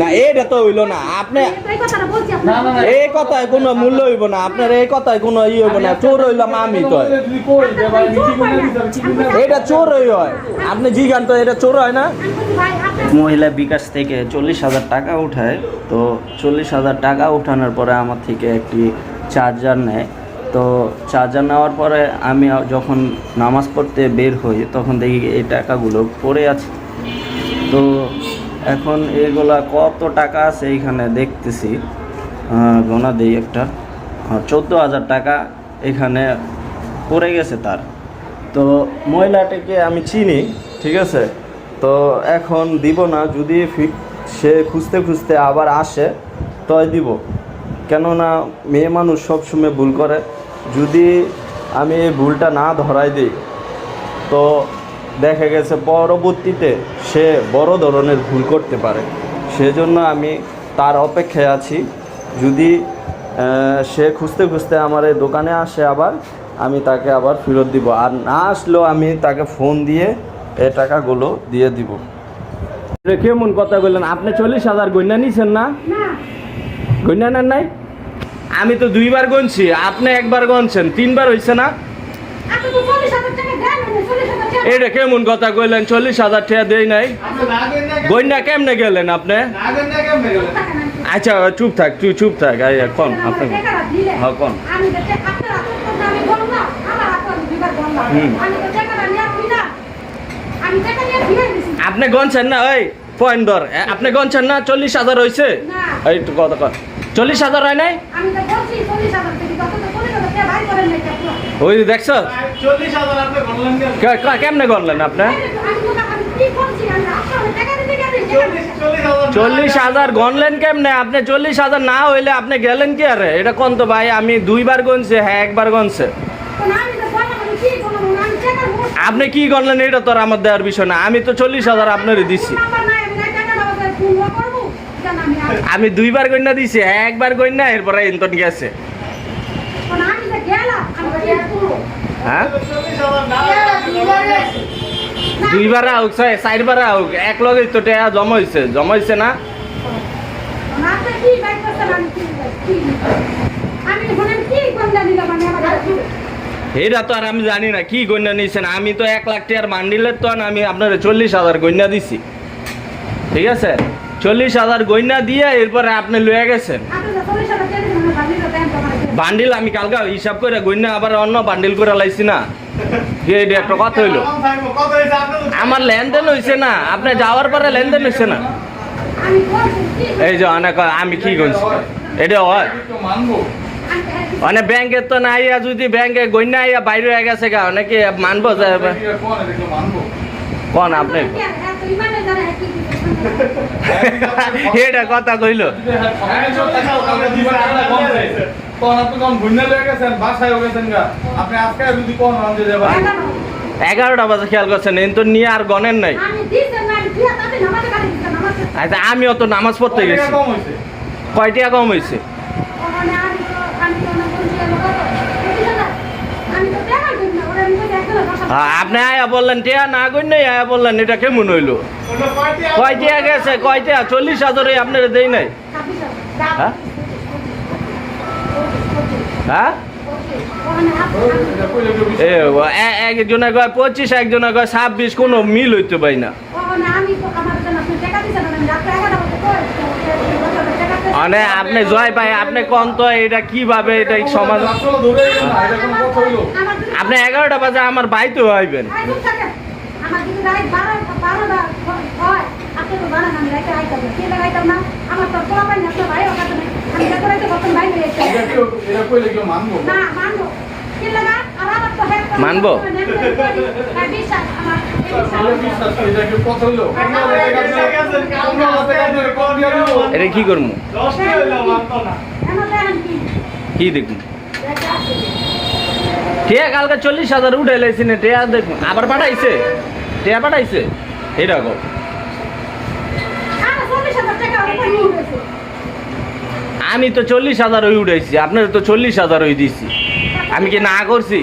না এটা তো হইল না। আপনি এই কথায় কোনো মূল্য হইব না। আপনার এই কথায় কোনো ইয়ে হইব না। চোর হইলাম আমি তো? এটা চোর হয় আপনি জিগান তো এটা চোর হয় না? মহিলা বিকাশ থেকে চল্লিশ হাজার টাকা উঠায়। তো চল্লিশ হাজার টাকা উঠানোর পরে আমার থেকে একটি চার্জার নেয়। তো চার্জার নেওয়ার পরে আমি যখন নামাজ পড়তে বের হই তখন দেখি এই টাকাগুলো পড়ে আছে। তো এখন এগুলা কত টাকা আছে এইখানে দেখতেছি। গোনা দিই একটা। চোদ্দ হাজার টাকা এখানে পড়ে গেছে তার। তো মহিলাটিকে আমি চিনি, ঠিক আছে? তো এখন দিব না, যদি সে খুঁজতে খুঁজতে আবার আসে, তয় দিব। কেননা মেয়ে মানুষ সবসময় ভুল করে। যদি আমি এই ভুলটা না ধরাই দিই, তো দেখা গেছে পরবর্তীতে সে বড় ধরনের ভুল করতে পারে। সেজন্য আমি তার অপেক্ষায় আছি। যদি সে খুঁজতে খুঁজতে আমার এই দোকানে আসে আবার আমি তাকে আবার ফেরত দিব। আর না আসলেও আমি তাকে ফোন দিয়ে এ টাকাগুলো দিয়ে দিব। কেমন কথা বললেন আপনি চল্লিশ হাজার গন্যা নিছেন না? না। গন্যা নেন নাই? আমি তো দুইবার গনছি আপনি একবার গনছেন তিনবার হয়েছে না? টাকা এটা কেমন কথা কইলেন চল্লিশ হাজার টাকা দেই নাই? গন্যা কেমনে গেলেন আপনি? আচ্ছা চুপ থাক তুই চুপ থাক এই কোন আপনি টাকাটা হ্যাঁ, আপনি গনছেন না? ওই পয়েন্ট ধর। আপনি গনছেন না? চল্লিশ হাজার হয়েছে এই তো কথা কর চল্লিশ হাজার হয় নাই? ওই দেখছ? কেমনে গনলেন আপনি আমি তো আমি কি করছি আমি আপনার চল্লিশ হাজার গনলেন কেমনে? আপনি চল্লিশ হাজার না হইলে আপনি গেলেন কি আরে? এটা কোন তো ভাই, আমি দুইবার গনছে হ্যাঁ একবার গনছে আপনি কি গনলেন এটা তো আমার দেওয়ার বিষয় না। আমি তো চল্লিশ হাজার আপনারই নাই আমি দুইবার গন্যা দিছি, একবার গন্যা এরপরে ইন্তন গেছে কোন আমি তো গেলাম আমি তো কি করব হ্যাঁ? দুইবার হোক চারবার হোক এক লগে তো টেয়া জমা হয়েছে জমা হয়েছে না? এটা তো আর আমি জানি না, কি গন্যা নিয়েছেন আমি তো এক লাখ টাকার মান্ডিলের তো আমি আপনার চল্লিশ হাজার গন্যা দিছি। ঠিক আছে? চল্লিশ হাজার গন্যা দিয়ে এরপরে আপনি লয়ে গেছেন। বান্ডিল আমি কালকে হিসাব করে গন্যা আবার অন্য বান্ডিল করে লাইছি না। এটা একটা কথা হইল। আমার লেনদেন হয়েছে না, আপনি যাওয়ার পরে লেনদেন হয়েছে না। এই যে অনেক, আমি কি করছি এটা হয়। মানে ব্যাংকে তো না আইয়া যদি ব্যাংকে গন্যা আইয়া বাইরে হয়ে গেছে গা, অনেকে মানবো কোন আপনি? এটা কথা কইলো। আপনি। তখন আপনি লয়ে গেছেন, বাসায়ও গেছেন গা। আপনি আজকে যদি কোন হন যাবেন, এগারোটা বাজে খেয়াল করছেন এই তো নিয়ে আর গণেন নাই। আচ্ছা আমিও তো নামাজ পড়তে গেছি। কম হয়েছে? কয় টাকা কম হয়েছে হ্যাঁ, আপনি আয়া বললেন টিয়া না গণ্য আয়া বললেন এটা কেমন হইল? ওটা কয় টাকা? কয় টিয়া গেছে কয় টিয়া চল্লিশ হাজারে আপনার দেই নাই। হ্যাঁ? হ্যাঁ? একজনে কয় পঁচিশ, একজনে কয় ছাব্বিশ, কোনো মিল হইতে পাই না। মানে আপনি জয় ভাই আপনি কোন তো, এটা কীভাবে, এটা সমাজ? আপনি এগারোটা বাজে আমার বাইতে হইবেন আমার যদি রাত বারো বারোটা হয় আপনি তো জানেন আমি রাইতে আইতাম না কে লাগাইতাম না আমার তো পোলা পাই না আপনার ভাই ওখানে আমি যত রাইতে বর্তমান ভাই হয়ে গেছে এটা কইলে কেউ মানবো? না মানবো কে লাগা আর আমার তো হেড মানবো? বিশ্বাস আমার এই তাহলে বিশ্বাস করি, এটা কি করব কি কি দেখুন টিয়া কালকে চল্লিশ হাজার উঠে লাইছি না টিয়া দেখুন আবার পাঠাইছে টিয়া পাঠাইছে এরকম আমার চল্লিশ হাজার টাকা উপর নিয়ে উঠেছে আমি তো চল্লিশ হাজার ওই উঠাইছি আপনার তো চল্লিশ হাজার ওই দিছি। আমি কি না করছি?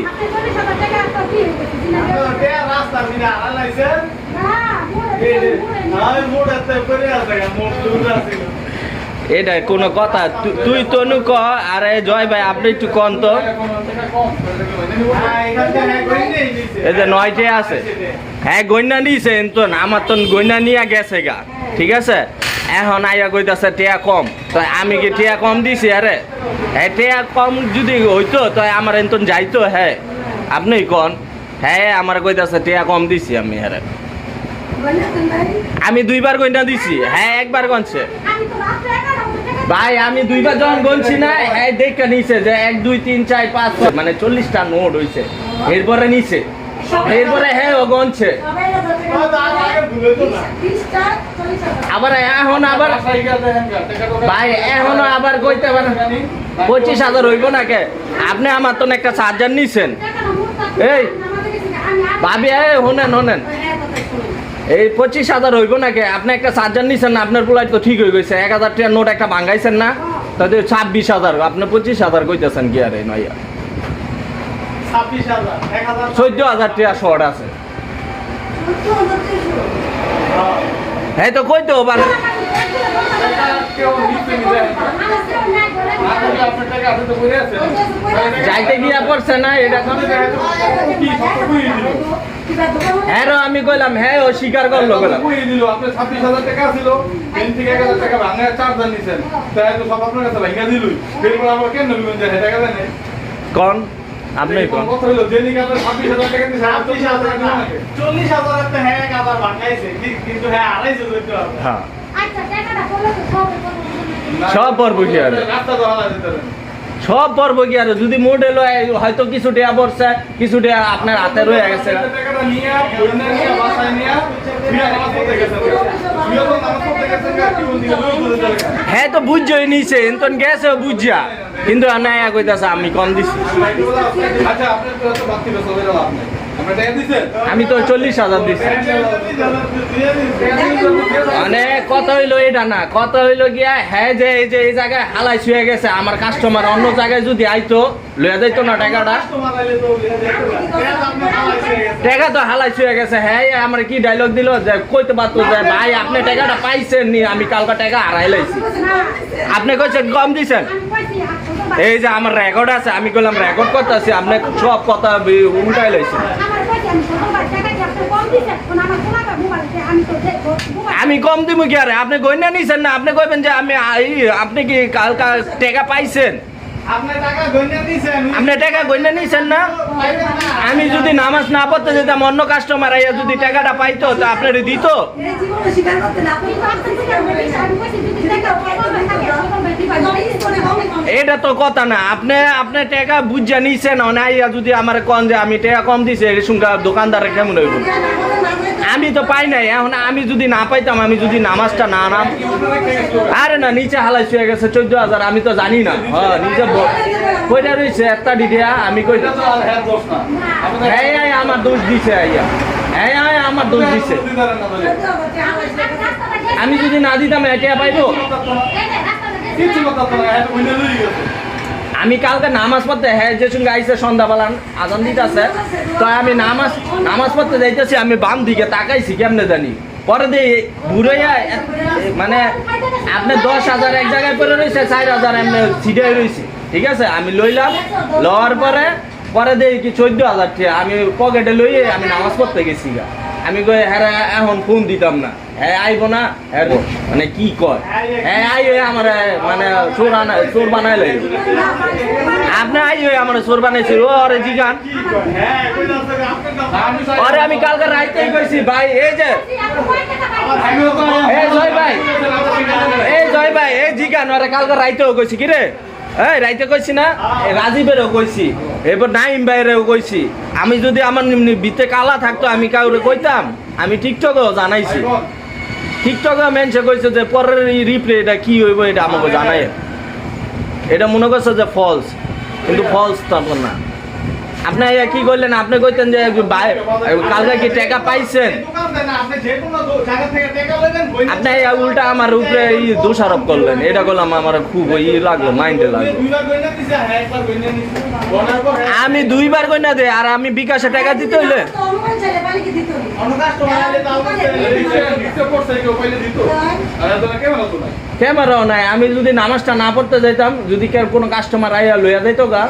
এটা কোনো কথা। তুই তো নু ক, আরে জয় ভাই, আপনি একটু কন তো। এই যে নয়টে আছে। হ্যাঁ গইনা নিছেন তো আমার তো গইনা নিয়ে গেছে গা, ঠিক আছে? এখন আইয়া কইতাছে, টিয়া কম। তো আমি কি টিয়া কম দিছি? আরে হ্যাঁ টিয়া কম যদি হইতো, তো আমার এনতন যাইতো হ্যাঁ আপনি কন? হ্যাঁ আমার কইতাছে, টিয়া কম দিছি আমি, আরে। আমি দুইবার গইনা দিছি হ্যাঁ একবার গনছে। ভাই, আমি দুইবার যখন গনছি না হ্যাঁ দেখে নিছে যে এক, দুই, তিন, চার, পাঁচ মানে চল্লিশটা নোট হইছে। এরপরে নিছে। এরপরে হ্যাঁ গনছে। আবার এখন আবার ভাই, এখনও আবার কইতে পারেন পঁচিশ হাজার হইব না কে আপনি আমার তো একটা চার্জার নিছেন এই। ভাবি এ হোনেন হোনেন। এই পঁচিশ হাজার হইব না কে আপনি একটা চার্জার নিছেন না, আপনার পোলাইট তো ঠিক হয়ে গেছে এক হাজার টাকার নোট একটা ভাঙ্গাইছেন না তাতে ছাব্বিশ হাজার, আপনি পঁচিশ হাজার কইতেছেন কি আরে নইয়া ছাব্বিশ হাজার এক হাজার চোদ্দ হাজার টাকা শর্ট আছে। হ্যাঁ তো আপনি তো যাইতে গিয়া না হ্যাঁ আমি কইলাম হ্যাঁ ও স্বীকার করল, কইলাম। হাজার টাকা ছিল আপনি কোন? হ্যাঁ হ্যাঁ হ্যাঁ। আচ্ছা সব পর্ব কি আর? রাস্তা। সব পর্ব কি আর? যদি মোটে এলো হয়তো কিছু ডেয়া পড়ছে, কিছু টাকা আপনার হাতে রয়ে গেছে। হ্যাঁ তো বুঝছই নিছে এন্তন গেছে বুঝিয়া কিন্তু না কইতাছে, আমি কম দিছি। আচ্ছা আমি তো চল্লিশ হাজার দিছি। মানে কত হইল এটা না? কত হইল গিয়া হ্যাঁ যে এই যে এই জায়গায় হালাই শুয়ে গেছে, আমার কাস্টমার অন্য জায়গায় যদি আইতো, লইয়া যাইতো না টাকাটা? টাকা তো হালাই শুয়ে গেছে হ্যাঁ আমার কি ডায়লগ দিল? যে কইতে পারতো যে, ভাই, আপনি টাকাটা পাইছেন নি, আমি কালকে টাকা হারাই লাইছি। আপনি কইছেন, কম দিছেন? এই যে আমার রেকর্ড আছে আমি কইলাম রেকর্ড করতেছি আপনি সব কথা উল্টাই লাইছেন। আমার কইছি, আমি কম দিব কি আরে? আপনি গইনা নিছেন না আপনি কইবেন যে আমি আই- আপনি কি কাল কাল টাকা পাইছেন? আপনি টাকা গইনা নিছেন। না আমি যদি নামাজ না পড়তে যেতাম অন্য কাস্টমার আইয়া যদি টাকাটা পাইতো তো আপনার দিত হয়। এটা তো কথা না। আপনি আপনি টাকা বুঝা নিছেন না আইয়া যদি আমার কন যে আমি টাকা কম দিছে সঙ্গে দোকানদারে কেমন হইব? আমি তো পাই নাই, এখন আমি যদি না পাইতাম, আমি যদি নামাজটা না নাম আরে না, নিচে হালাই শুয়ে গেছে, চোদ্দ হাজার, আমি তো জানি না। হ্যাঁ ব- কইটা রয়েছে একটা ডিডিয়া আমি কইটা হ্যাঁ আমার দোষ দিছে, আইয়া। এই, আমার দোষ দিছে দিতে পারেন না তাহলে। রাস্তাটা গেছে, আমি যদি না দিতাম এটা পাইবো? আমি কালকে নামাজ পড়তে হ্যাঁ যে সঙ্গে আইসে সন্ধ্যাবেলা আজান দিতেছে, তো আমি নামাজ নামাজ পড়তে যাইতেছি, আমি বাম দিকে তাকাইছি, কেমনে জানি। পরে দিয়ে এত- মানে আপনি দশ হাজার এক জায়গায় পরে রয়েছে, চার হাজার এমনি সিটে রয়েছে, ঠিক আছে? আমি লইলাম, লওয়ার পরে পরে দেখি কি চোদ্দ হাজার আমি পকেটে লইয়ে আমি নামাজ পড়তে গেছি আমি কই হ্যাঁ এখন ফোন দিতাম না। হ্যাঁ আইব না। হ্যাঁ মানে কি কয়? হ্যাঁ আই মানে আই আমি কালকে রাইতেই কইছি, ভাই, এই যে জয় ভাই, এই জয় ভাই, এই জিগান কালকে রাইতেও কইছি, কি রে? এই, রাইতে কইছি না রাজীবেরও কইছি এবার নাইম কইছি। আমি যদি আমার বিতে কালা থাকতো, আমি কাউরে কইতাম, আমি টিকটকও জানাইছি। টিকটকে মেনছে কইছে যে পরের এই রিপ্লে এটা কি হইব এটা আমাকে জানাই। এটা মনে করছে যে ফলস কিন্তু ফলস তখন না। আপনি কি করলেন? আপনি কইতেন যে কালকে কি টাকা পাইছেন? আপনি উল্টা আমার উপরে ই দোষারোপ করলেন। এটা করলাম আমার খুব ই লাগল মাইন্ডে লাগল। আমি দুইবার কই না দে আর আমি বিকাশে টাকা দিতে হইলে? দিতে। ক্যামেরাও নাই। আমি যদি নামাজটা না পড়তে যাইতাম, যদি কেউ কোনো কাস্টমার আইয়া লইয়া যাইতো গা,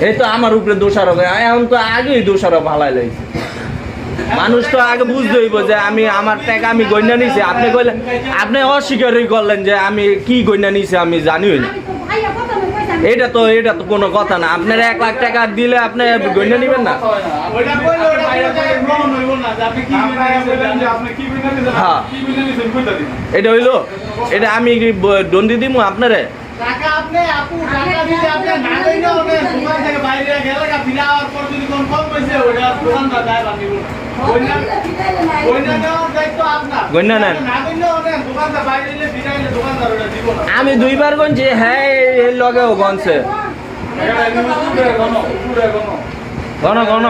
এই তো আমার উপরে দোষারোপ। এখন তো আগেই দোষারোপ ভালাই লাগছে মানুষ তো আগে বুঝতে যে আমি, আমার টাকা আমি গণ্যা নিছি। আপনি কইলেন আপনি অস্বীকারই করলেন যে আমি কি গণ্যা নিছি আমি জানিও না আমি তো ভাইয়া কত আমি পয়সা আমি- এটা তো এটা তো কোনো কথা না। আপনার এক লাখ টাকা দিলে আপনি গণ্য নেবেন না? হয়। হ্যাঁ। এটা হইল? এটা আমি দণ্ডি দিব আপনারে? টাকা আপনি আপু টাকা দিলে আপনি না দোকান থেকে বাইরে গেলে পর যদি কোন কম দোকানদার দায় বানিব আমি দুইবার গনছি হ্যাঁ এই লগেও গনছে। গণ গণ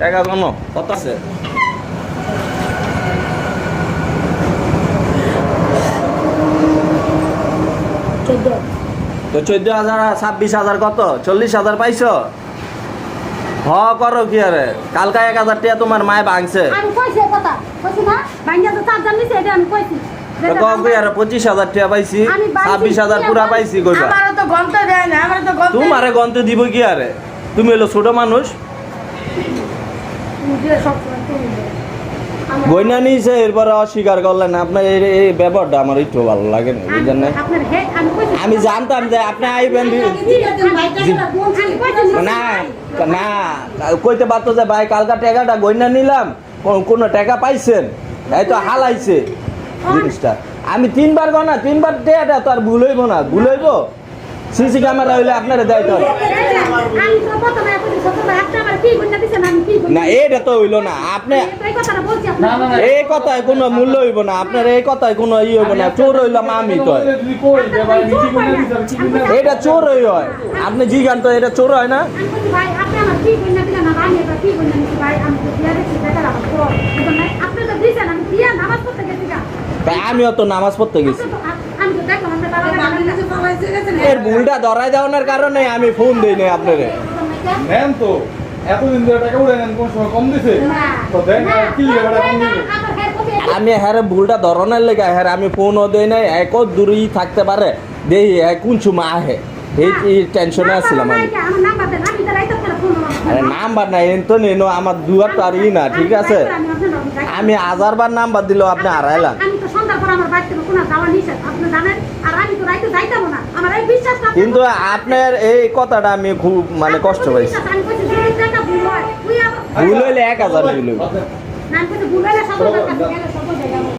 টাকা গণ কত আছে? চোদ্দ। তো চোদ্দ হাজার ছাব্বিশ হাজার কত? চল্লিশ হাজার পাইছো? হ করো কি আরে? কালকা এক হাজার টাকা তোমার মায় ভাঙছে। পঁচিশ হাজার টাকা পাইছি ছাব্বিশ হাজার পুরা পাইছি তোমারে গন্তে দিব কি আরে? তুমি হলো ছোট মানুষ। গয়না নিয়েছে এরপরে অস্বীকার করলেন। আপনার এই ব্যাপারটা আমার একটু ভালো লাগে না বুঝলেন না? আমি জানতাম যে আপনি আইবেন না না কইতে পারতো যে ভাই কালকা টাকাটা গয়না নিলাম কোন- টাকা পাইছেন? এই তো হালাইছে জিনিসটা। আমি তিনবার গনা তিনবার টাকাটা তো আর ভুল হইব না ভুল হইব? সিসি ক্যামেরা হইলে আপনারা দায়িত্ব তো। না এটা তো হইল না। আপনি এই কথায় কোনো মূল্য হইব না। আপনার এই কথায় কোনো ই হইব না। চোর হইলাম আমি তো। এটা চোর হই হয়। আপনি জিগান তো এটা চোর হয় না? আমিও তো নামাজ পড়তে গেছি। এর ভুলটা ধরাই দেওয়ার কারণে আমি ফোন দিই নাই আপনারে। নেন তো এতদিন ধরে টাকা উড়ে নেন কোন সময় কম দিছে? তো দেন কি এবারে কম দিবে আমি হ্যাঁ ভুলটা ধরনের লেগে হ্যাঁ আমি ফোনও দেই নাই এক দূরেই থাকতে পারে। দেই হ্যাঁ কোন সময় আহে। এই টেনশনে আসছিলাম আমি। আরে নাম্বার নাই এন তো নেনো আমার দুয়ার তো আর ই না ঠিক আছে? আমি হাজার বার নাম্বার দিলেও আপনি হারাইলাম। আমার বাড়িতে কোনো যাওয়া নিষেধ। আপনি জানেন? আর আমি তো রাইতে যাইতাম না। আমার এই বিশ্বাস কিন্তু আপনার এই কথাটা আমি খুব মানে কষ্ট পাইছি। ভুল হইলে এক হাজার ভুল